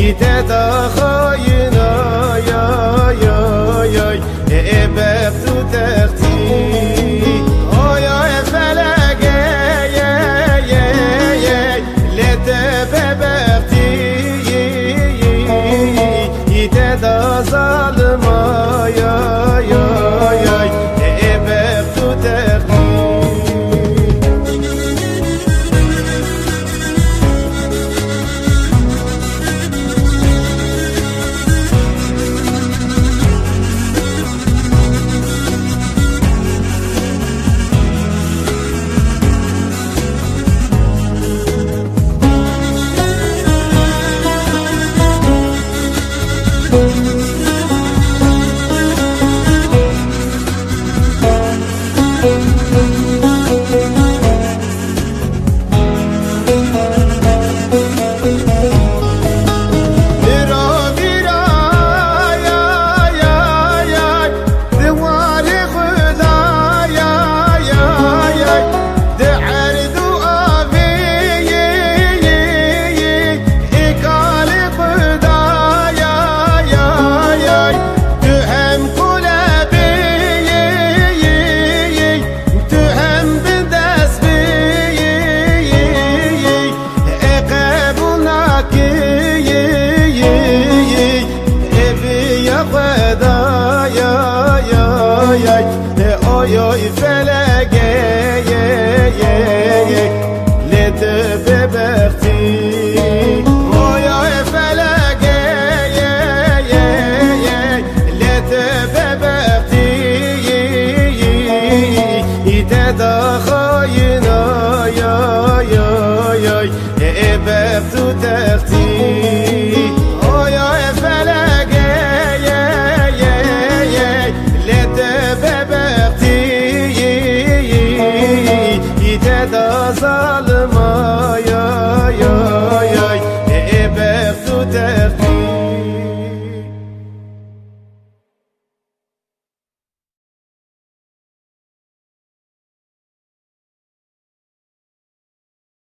gider oy oy felege ye ye ye le de beberti oy oy felege ye ye ye le de beberti ide da hayna ya ya ya e, e bebdu